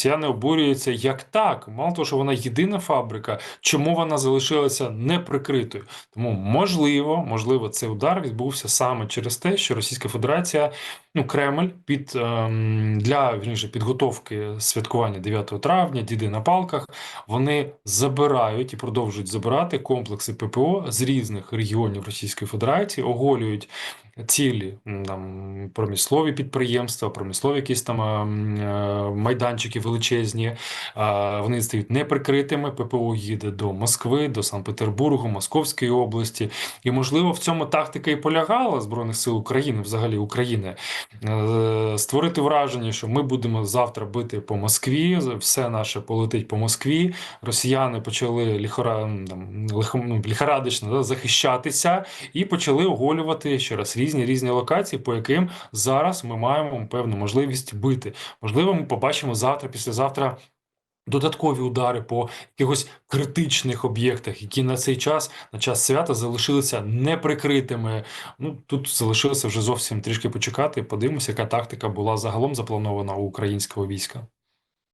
Росіяни обурюються, як так? Мало того, що вона єдина фабрика, чому вона залишилася неприкритою? Тому можливо, можливо, цей удар відбувся саме через те, що Російська Федерація, ну Кремль під ем, для вірніше підготовки святкування 9 травня, діди на палках, вони забирають і продовжують забирати комплекси ППО з різних регіонів Російської Федерації, оголюють цілі там промислові підприємства, промислові якісь там ем, е, майданчики величезні. Вони стають неприкритими. ППО їде до Москви, до Санкт-Петербургу, Московської області. І можливо в цьому тактика і полягала збройних сил України, взагалі України, Е, створити враження, що ми будемо завтра бити по Москві. Все наше полетить по Москві. Росіяни почали ліхора там лихо- ну, да, захищатися і почали оголювати ще раз різні різні локації, по яким зараз ми маємо певну можливість бити. Можливо, ми побачимо завтра, післязавтра. Додаткові удари по якихось критичних об'єктах, які на цей час, на час свята, залишилися неприкритими. Ну тут залишилося вже зовсім трішки почекати. Подивимося, яка тактика була загалом запланована у українського війська.